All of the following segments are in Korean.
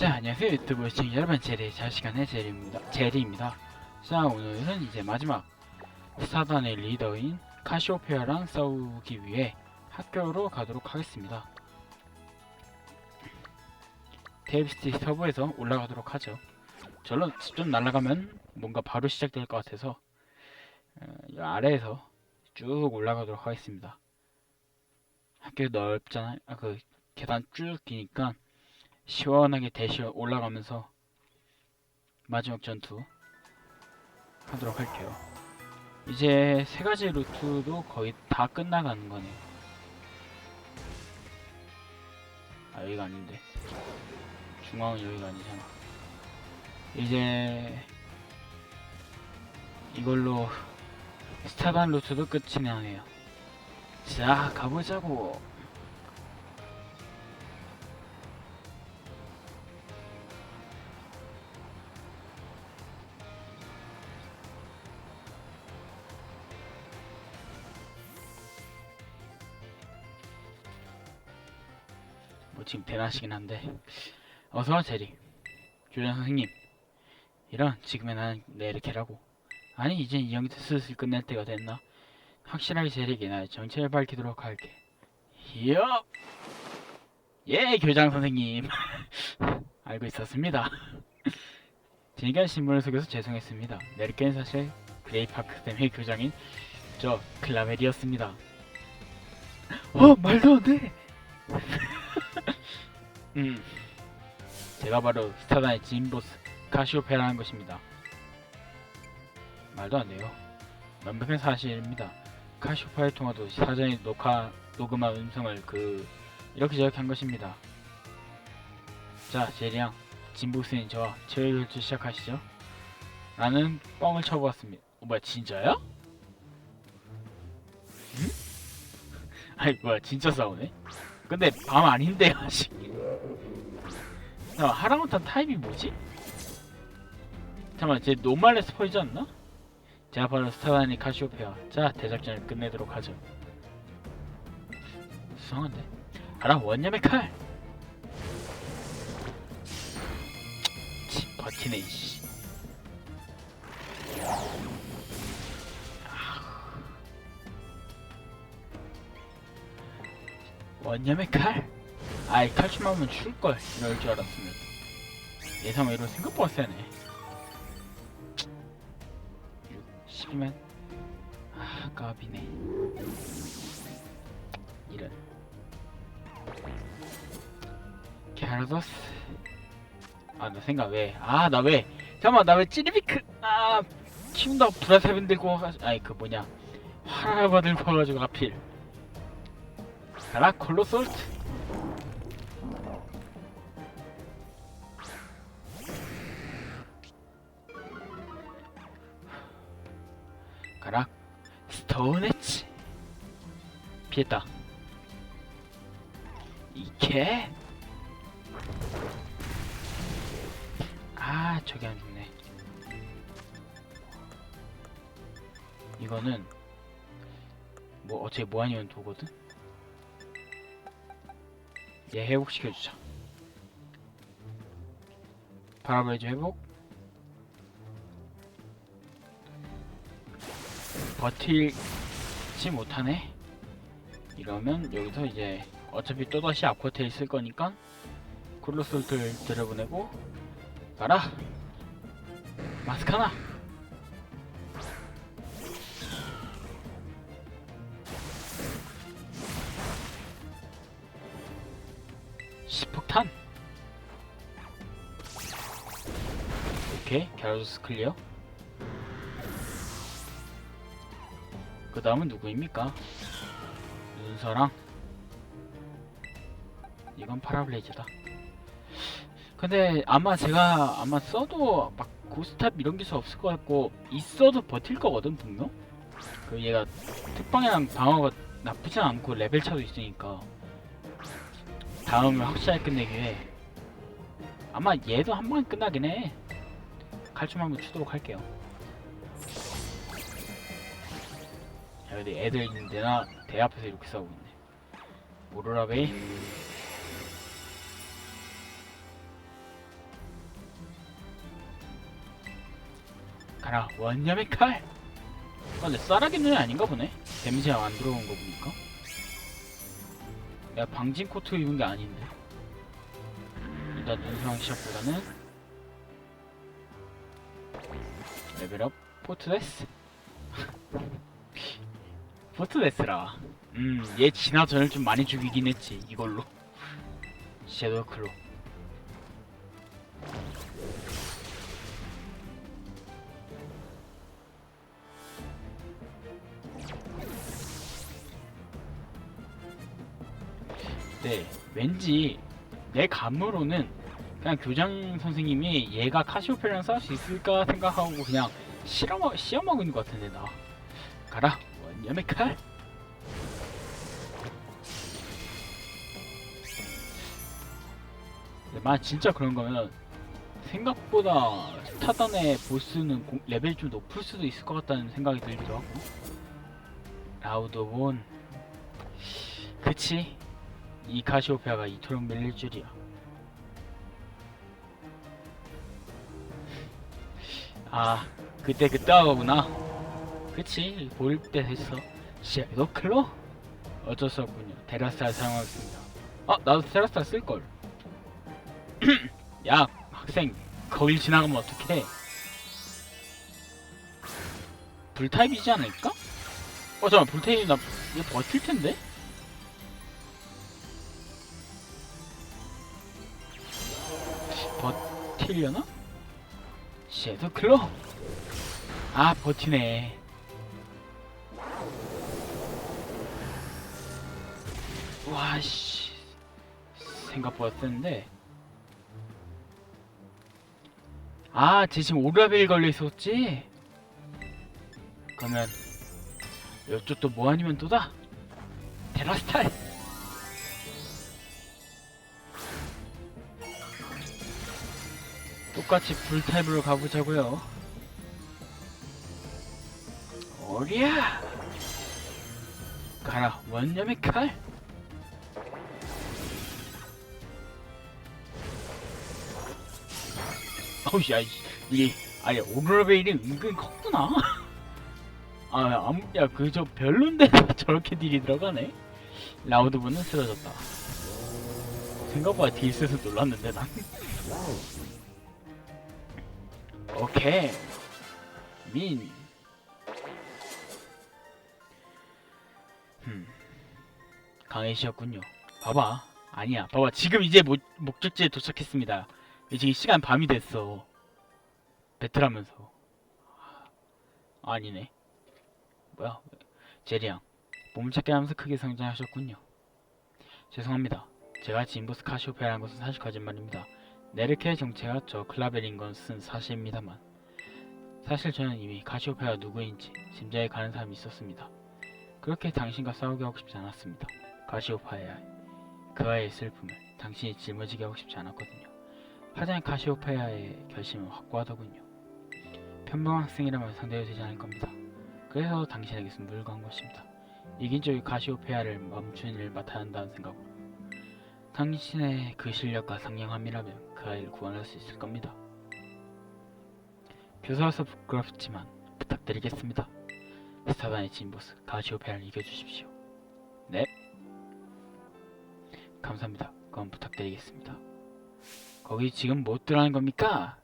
자 안녕하세요. 유튜브 시청자 여러분 제리의 자시간의 제리입니다. 제리입니다. 자 오늘은 이제 마지막 스타단의 리더인 카시오페아랑 싸우기 위해 학교로 가도록 하겠습니다. 데이비스티 서버에서 올라가도록 하죠. 저런 좀 날아가면 뭔가 바로 시작될 것 같아서 어, 이 아래에서 쭉 올라가도록 하겠습니다. 학교 넓잖아요. 아, 그 계단 쭉 기니까 시원하게 대시 올라가면서 마지막 전투 하도록 할게요. 이제 세 가지 루트도 거의 다 끝나가는 거네요. 아 여기가 아닌데 중앙은 여기가 아니잖아. 이제 이걸로 스타반 루트도 끝이 나네요. 자 가보자고. 지금 대낮이긴 한데. 어서와 제리 교장 선생님 이런 지금의 나는 내 이렇게라고. 아니 이제 이 연기도 슬슬 끝낼 때가 됐나? 확실하게 제리에게 나의 정체를 밝히도록 할게. 히업 예 교장 선생님. 알고 있었습니다. 지니까 신문을 속여서 죄송했습니다. 내리께는 사실 그레이파크 쌤의 교장인 저 클라멜이었습니다. 어 말도 안돼 음, 제가 바로 스타단의 진보스 카시오페라는 것입니다. 말도 안 돼요. 완벽한 사실입니다. 카시오페를 통화도 사전에 녹화 녹음한 음성을 그 이렇게 저렇게 한 것입니다. 자, 제리양, 진보스인 저와 최후 결투 시작하시죠. 나는 뻥을 쳐보았습니다. 어, 뭐야, 진짜야? 응? 아이 뭐야, 진짜 싸우네? 근데 밤 아닌데 아직. 야, 하랑우탄 타입이 뭐지? 잠깐만, 쟤 노말레 스 포이지 않나? 제가 바로 스타다니 카시오페아. 자, 대작전을 끝내도록 하죠. 수상한데? 알아, 원념의 칼! 치, 버티네, 이씨. 원념의 칼? 아이, 칼춤 하면 죽을걸. 이럴 줄 알았으면. 예상외로 생각보다 세네. 6, 10이면. 아, 까비네. 이런. 갸라도스. 아, 나 생각 왜. 아, 나 왜. 잠깐만, 나 왜 찌리비크. 아, 키운다고 브라세븐 들고. 아이, 그 뭐냐. 화라바 들고 와가지고 하필. 가라, 콜로솔트. 가라 스톤 엣지 피했다. 이케. 아 저기 안 죽네. 이거는 뭐 어차피 뭐아니면 도거든 얘 회복시켜주자. 바라브레이즈 회복. 버틸지 못하네. 이러면 여기서 이제 어차피 또다시 아쿠아테일 쓸 거니까 쿨로솔트를 들여보내고 가라. 마스카나 시폭탄. 오케이 갸라도스 클리어. 그 다음은 누구입니까? 윤서랑. 이건 파라블레이즈다. 근데 아마 제가 아마 써도 막 고스탑 이런 기술 없을 것 같고 있어도 버틸 거거든 분명? 그 얘가 특방이랑 방어가 나쁘지 않고 레벨 차도 있으니까 다음을 확실하게 끝내기 위해. 아마 얘도 한 번 끝나긴 해. 칼춤 한번 치도록 할게요. 야 근데 애들 있는데 나대 앞에서 이렇게 싸우고 있네. 오로라베이 가라 원념의 칼! 어, 근데 싸라기 눈이 아닌가 보네? 데미지가 안 들어온 거 보니까. 내가 방진 코트 입은 게 아닌데. 일단 눈상 시작보다는 레벨업 포트데스. 포트데스라. 음, 얘 진화 전을 좀 많이 죽이긴 했지 이걸로. 섀도우 클로. 왠지 내 감으로는 그냥 교장 선생님이 얘가 카시오페랑 싸울 수 있을까 생각하고 그냥 실험 시험하고 있는 것 같은데 나. 가라 원념의 칼. 만약 진짜 그런 거면 생각보다 스타단의 보스는 공- 레벨이 좀 높을 수도 있을 것 같다는 생각이 들기도 하고. 라우드본. 그치 이 카시오페아가 이토록 밀릴 줄이야. 아 그때 그때 하거구나. 그치? 볼때 됐어. 섀도우 클로? 어쩔 수 없군요. 테라스타를 사용하겠습니다. 아 나도 테라스타 쓸걸. 야 학생. 거길 지나가면 어떡해? 불타입이지 않을까? 어 잠깐 불타입이 나 이거 버틸 텐데? 버틸려나? 섀도우 클로 아 버티네 와씨 생각보다 센데 아, 쟤 지금 오라벨 걸려 있었지? 그러면 이쪽도 뭐 아니면 또다? 테라스탈! 똑같이 불타입으로 가보자고요. 어리야! 가라, 원념의 칼! 어우, 야, 이- 이게, 아니, 오그라베일이 은근 컸구나? 아, 아무, 야, 그, 저, 별론데 저렇게 딜이 들어가네? 라우드분은 쓰러졌다. 생각보다 딜 써서 놀랐는데, 난. 오케이. 민. 흠. 강해지셨군요. 봐봐. 아니야. 봐봐. 지금 이제 목, 목적지에 도착했습니다. 지금 시간 밤이 됐어. 배틀하면서. 아니네. 뭐야? 제리양. 몸찾기 하면서 크게 성장하셨군요. 죄송합니다. 제가 진보스 카시오페라는 것은 사실 거짓말입니다. 네르케의 정체가 저 클라벨인 것은 사실입니다만 사실 저는 이미 카시오페가 누구인지 짐작이 가는 사람이 있었습니다. 그렇게 당신과 싸우게 하고 싶지 않았습니다. 카시오페아의 그아의 슬픔을 당신이 짊어지게 하고 싶지 않았거든요. 하지만 카시오페아의 결심은 확고하더군요. 편방 학생이라면 상대가 되지 않을 겁니다. 그래서 당신에게 승부를 건 것입니다. 이긴 쪽이 카시오페아를 멈추는 일을 맡아야 한다는 생각으로. 당신의 그 실력과 상냥함이라면 그 아이를 구원할 수 있을 겁니다. 교사로서 부끄럽지만 부탁드리겠습니다. 스타단의 진보스 카시오페아를 이겨주십시오. 네. 감사합니다. 그럼 부탁드리겠습니다. 거기 지금 못 들어가는 겁니까?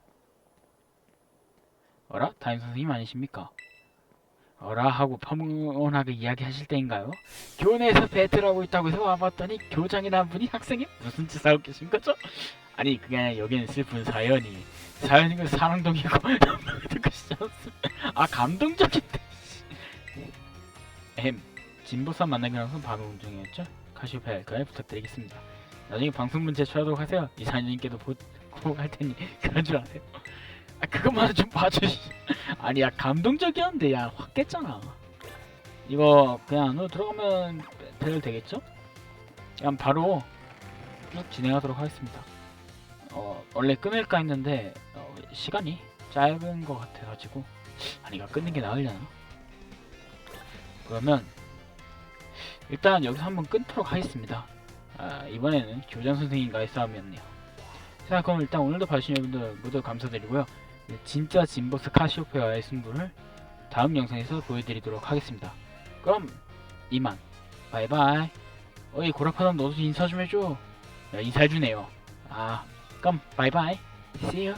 어라? 담임 선생님 아니십니까? 어라 하고 평온하게 이야기하실 때인가요? 교내에서 배틀하고 있다고 해서 와봤더니 교장이라는 분이 학생이 무슨 짓을 하고 계신 거죠? 아니 그게 아니라 여기는 슬픈 사연이 사연이고 사랑동이고 듣고 싶지 않습니다. 아 감동적인데 엠 진보사 만나기 나서 밤의 운동이었죠? 카시오페아 그에 부탁드리겠습니다. 나중에 방송문 제출하도록 하세요. 이사님께도 보고 할 테니 그런 줄 아세요? 아 그것만은 좀 봐주시. 아니 야 감동적이었는데 야 확 깼잖아. 이거 그냥 안으로 들어가면 배틀 되겠죠? 그냥 바로 쭉 진행하도록 하겠습니다. 어 원래 끊을까 했는데 어, 시간이 짧은 것 같아가지고 아니 이거 끊는 게 나으려나? 그러면 일단 여기서 한번 끊도록 하겠습니다. 아, 이번에는 교장 선생님과의 싸움이었네요. 자 그럼 일단 오늘도 봐주신 여러분들 모두 감사드리고요. 네, 진짜 진보스 카시오페아의 승부를 다음 영상에서 보여드리도록 하겠습니다. 그럼 이만 바이바이. 어이 고라파담 너도 인사 좀 해줘. 야, 인사해주네요. 아 그럼 바이바이. See you.